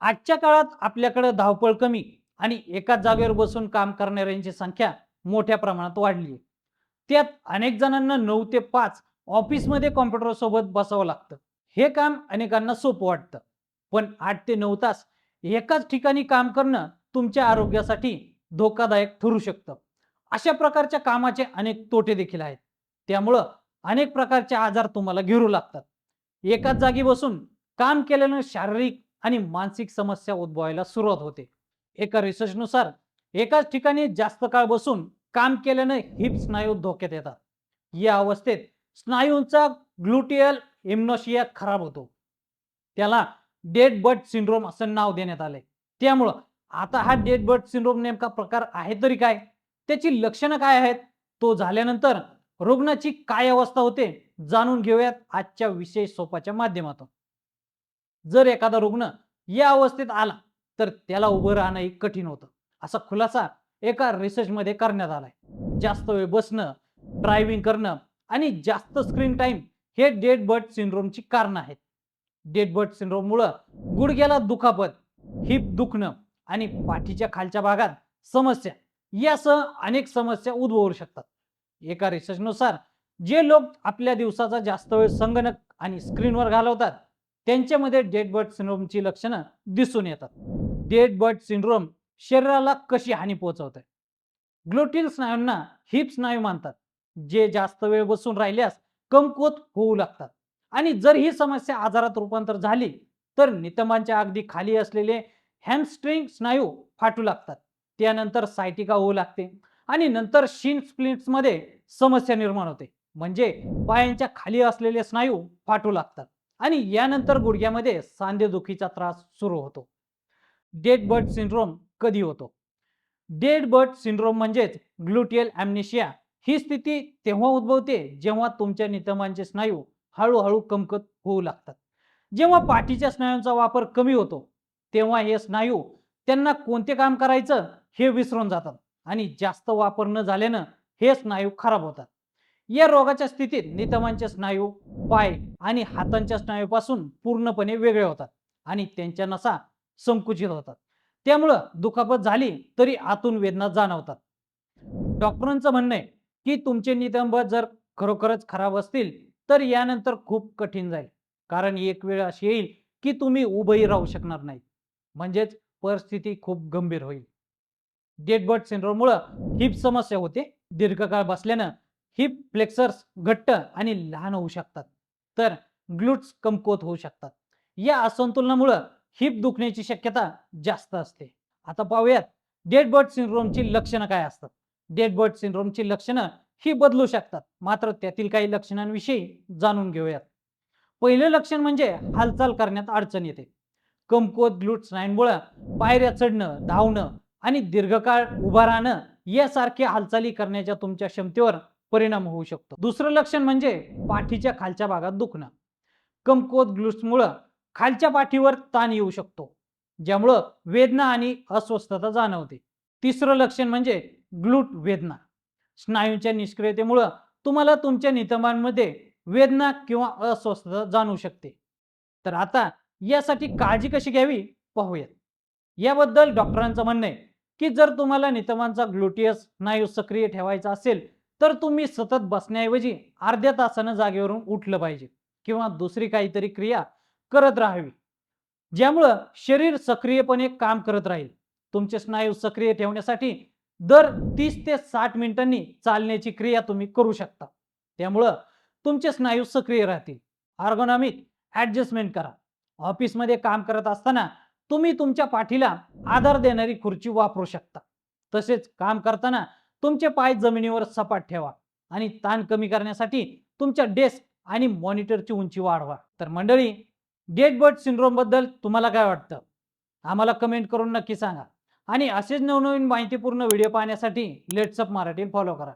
आजच्या काळात आपल्याकडे धावपळ कमी आणि एकाच जागेवर बसून काम करणाऱ्यांची संख्या मोठ्या प्रमाणात वाढली आहे. त्यात अनेक जणांना नऊ ते पाच ऑफिसमध्ये कॉम्प्युटर सोबत बसावं लागतं. हे काम अनेकांना सोपं वाटतं. पण आठ ते नऊ तास एकाच ठिकाणी काम करणं तुमच्या आरोग्यासाठी धोकादायक ठरू शकतं. अशा प्रकारच्या कामाचे अनेक तोटे देखील आहेत. त्यामुळं अनेक प्रकारचे आजार तुम्हाला घेरू लागतात. एकाच जागी बसून काम केल्यानं शारीरिक आणि मानसिक समस्या उद्भवायला सुरुवात होते. एका रिसर्चनुसार एकाच ठिकाणी जास्त काळ बसून काम केल्यानं हिप स्नायू धोक्यात येतात. या अवस्थेत स्नायूंचा ग्लुटियल इम्नोशिया खराब होतो. त्याला डेड बर्ड सिंड्रोम असं नाव देण्यात आले त्यामुळं आता हा डेड बर्ड सिंड्रोम नेमका प्रकार आहे तरी काय? त्याची लक्षणं काय आहेत? तो झाल्यानंतर रुग्णाची काय अवस्था होते? जाणून घेऊयात आजच्या विशेष सोपाच्या माध्यमातून. जर एखादा रुग्ण या अवस्थेत आला तर त्याला उभं राहणंही कठीण होतं. असा खुलासा एका रिसर्चमध्ये करण्यात आलाय. जास्त वेळ बसणं ड्रायव्हिंग करणं आणि जास्त स्क्रीन टाईम हे डेड बर्ड सिंड्रोमची कारण आहेत. डेड बर्ड सिंड्रोममुळं गुडघ्याला दुखापत हिप दुखणं आणि पाठीच्या खालच्या भागात समस्या यासह अनेक समस्या उद्भवू शकतात. एका रिसर्चनुसार जे लोक आपल्या दिवसाचा जास्त वेळ संगणक आणि स्क्रीनवर घालवतात त्यांच्यामध्ये डेड बर्ड सिंड्रोमची लक्षणं दिसून येतात. डेड बर्ड सिंड्रोम शरीराला कशी हानी पोहोचवते ग्लुटिल स्नायूंना हिप स्नायू मानतात जे जास्त वेळ बसून राहिल्यास कमकुवत होऊ लागतात. आणि जर ही समस्या आजारात रूपांतर झाली तर नितंबांच्या अगदी खाली असलेले हॅमस्ट्रिंग स्नायू फाटू लागतात. त्यानंतर सायटिका होऊ लागते आणि नंतर शिन स्प्लिट्समध्ये समस्या निर्माण होते. म्हणजे पायांच्या खाली असलेले स्नायू फाटू लागतात. आणि यानंतर गुडघ्यामध्ये सांधेदुखीचा त्रास सुरू होतो. डेड बर्ड सिंड्रोम कधी होतो? डेड बर्ड सिंड्रोम म्हणजेच ग्लुटियल ॲम्नेशिया ही स्थिती तेव्हा उद्भवते जेव्हा तुमच्या नितंबांचे स्नायू हळूहळू कमकत होऊ लागतात. जेव्हा पाठीच्या स्नायूंचा वापर कमी होतो तेव्हा हे स्नायू त्यांना कोणते काम करायचं हे विसरून जातात आणि जास्त वापर न झाल्यानं हे स्नायू खराब होतात. या रोगाच्या स्थितीत नितमांचे स्नायू पाय आणि हातांच्या स्नायूपासून पूर्णपणे वेगळे होतात आणि त्यांच्या नसा संकुचित होतात. त्यामुळं दुखापत झाली तरी आतून वेदना जाणवतात. डॉक्टरांचं म्हणणं आहे की तुमचे नितंब जर खरोखरच खराब असतील तर यानंतर खूप कठीण जाईल. कारण एक वेळ अशी येईल की तुम्ही उभंही राहू शकणार नाही म्हणजेच परिस्थिती खूप गंभीर होईल. डेडबर्ड सिंड्रोममुळं हिप समस्या होते. दीर्घकाळ बसल्यानं हिप फ्लेक्सर्स घट्ट आणि लहान होऊ शकतात तर ग्लुट्स कमकुवत होऊ शकतात. या असंतुलनामुळं हिप दुखण्याची शक्यता जास्त असते. आता पाहूयात डेड बर्ड सिंड्रोमची लक्षणं काय असतात? डेड बर्ड सिंड्रोमची लक्षणं ही बदलू शकतात. मात्र त्यातील काही लक्षणांविषयी जाणून घेऊयात. पहिलं लक्षण म्हणजे हालचाल करण्यात अडचण येते. कमकुवत ग्लूट स्नायूंमुळे पायऱ्या चढणं धावणं आणि दीर्घकाळ उभा राहणं यासारख्या हालचाली करण्याच्या तुमच्या क्षमतेवर परिणाम होऊ शकतो. दुसरं लक्षण म्हणजे पाठीच्या खालच्या भागात दुखणं. कमकुवत ग्लुट्समुळं खालच्या पाठीवर ताण येऊ शकतो ज्यामुळं वेदना आणि अस्वस्थता जाणवते. तिसरं लक्षण म्हणजे ग्लूट वेदना. स्नायूंच्या निष्क्रियतेमुळं तुम्हाला तुमच्या नितंबांमध्ये वेदना किंवा अस्वस्थता जाणवू शकते. तर आता यासाठी काळजी कशी घ्यावी? पाहूयात. याबद्दल डॉक्टरांचं म्हणणं आहे की जर तुम्हाला नितंबांचा ग्लुटियस स्नायू सक्रिय ठेवायचा असेल तर तुम्ही सतत बसण्याऐवजी अर्ध्या तासानं जागेवरून उठलं पाहिजे किंवा दुसरी काहीतरी क्रिया करत राहावी. ज्यामुळं शरीर सक्रियपणे काम करत राहील. तुमचे स्नायू सक्रिय ठेवण्यासाठी दर तीस ते साठ मिनिटांनी चालण्याची क्रिया तुम्ही करू शकता. त्यामुळं तुमचे स्नायू सक्रिय राहतील. ऑर्गोनॉमिक ऍडजस्टमेंट करा. ऑफिसमध्ये काम करत असताना तुम्ही तुमच्या पाठीला आधार देणारी खुर्ची वापरू शकता. तसेच काम करताना तुमचे पाय जमिनीवर सपाट ठेवा आणि ताण कमी करण्यासाठी तुमच्या डेस्क आणि मॉनिटरची उंची वाढवा. तर मंडळी गेट बर्ड सिंड्रोमबद्दल तुम्हाला काय वाटतं? आम्हाला कमेंट करून नक्की सांगा. आणि असेच नवनवीन माहितीपूर्ण व्हिडिओ पाहण्यासाठी लेट्सअप मराठी फॉलो करा.